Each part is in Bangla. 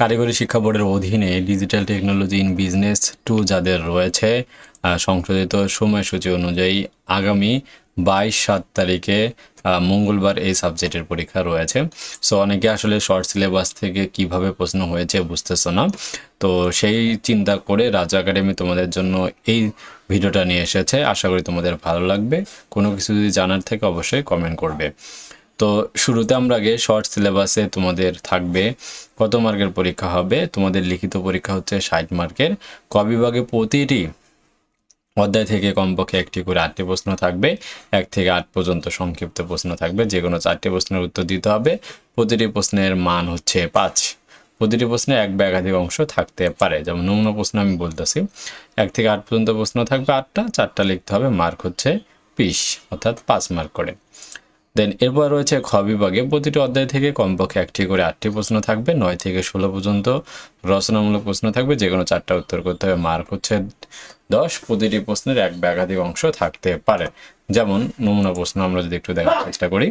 কারিগরি শিক্ষা বোর্ডের অধীনে digital technology in business two যাদের রয়েছে সংশোধিত সময়সূচি অনুযায়ী আগামী বাইশ সাত তারিখে মঙ্গলবার এই সাবজেক্টের পরীক্ষা রয়েছে। সো অনেকে আসলে শর্ট সিলেবাস থেকে কীভাবে প্রশ্ন হয়েছে বুঝতেছো না। তো সেই চিন্তা করে রাজা একাডেমি তোমাদের জন্য এই ভিডিওটা নিয়ে এসেছে। আশা করি তোমাদের ভালো লাগবে। কোনো কিছু যদি জানার থেকে অবশ্যই কমেন্ট করবে। তো শুরুতে আমরা আগে শর্ট সিলেবাসে তোমাদের থাকবে। কত মার্কের পরীক্ষা হবে। তোমাদের লিখিত পরীক্ষা হচ্ছে ষাট মার্কের। ক বিভাগে প্রতিটি অধ্যায় থেকে কমপক্ষে একটি করে আটটি প্রশ্ন থাকবে। এক থেকে আট পর্যন্ত সংক্ষিপ্ত প্রশ্ন থাকবে। যে কোনো চারটি প্রশ্নের উত্তর দিতে হবে। প্রতিটি প্রশ্নের মান হচ্ছে পাঁচ। প্রতিটি প্রশ্নে এক বা একাধিক অংশ থাকতে পারে। যেমন নমুনা প্রশ্ন আমি বলতেছি। এক থেকে আট পর্যন্ত প্রশ্ন থাকবে আটটা। চারটা লিখতে হবে। মার্ক হচ্ছে বিশ, অর্থাৎ পাঁচ মার্ক করে। দেন। এরপর রয়েছে খ বিভাগে প্রতিটি অধ্যায় থেকে কমপক্ষে একটি করে আটটি প্রশ্ন থাকবে। নয় থেকে ষোলো পর্যন্ত রচনামূলক প্রশ্ন থাকবে। যে কোনো চারটা উত্তর করতে হবে। মার্ক হচ্ছে দশ। প্রতিটি প্রশ্নের এক বা একাধিক অংশ থাকতে পারে। যেমন নমুনা প্রশ্ন আমরা যদি একটু দেখার চেষ্টা করি।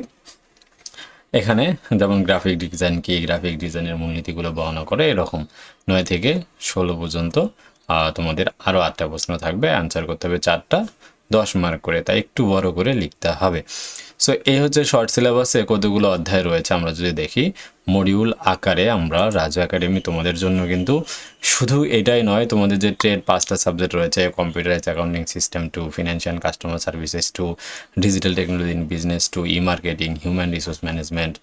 এখানে যেমন গ্রাফিক ডিজাইন কি, গ্রাফিক ডিজাইনের মূলনীতিগুলো বর্ণনা করে এরকম। নয় থেকে ষোলো পর্যন্ত তোমাদের আরও আটটা প্রশ্ন থাকবে। অ্যান্সার করতে হবে চারটা। দশ মার্ক করে, তাই একটু বড় করে লিখতে হবে। সো এই হচ্ছে শর্ট সিলেবাসে কতগুলো অধ্যায় রয়েছে, আমরা যদি দেখি মডিউল আকারে আমরা রাজু একাডেমি তোমাদের জন্য কিন্তু শুধু এটাই নয়, তোমাদের যে ট্রেড পাঁচটা সাবজেক্ট রয়েছে computerise accounting system two financial customer services two digital technology in business two e marketing human resource management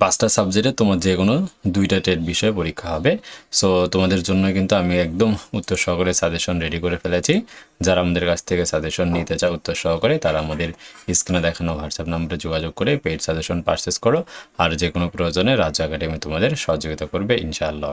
পাঁচটা সাবজেক্টে তোমার যে কোনো দুইটা টেট বিষয়ে পরীক্ষা হবে। সো তোমাদের জন্য কিন্তু আমি একদম উত্তর সহকারে সাজেশন রেডি করে ফেলেছি। যারা আমাদের কাছ থেকে সাজেশন নিতে চায় উত্তর সহকারে, তারা আমাদের স্ক্রিনে দেখানো হোয়াটসঅ্যাপ নাম্বারে যোগাযোগ করে পেড সাজেশন পারচেস করো। আর যে কোনো প্রয়োজনে রাজ্য একাডেমি তোমাদের সহযোগিতা করবে, ইনশাআল্লাহ।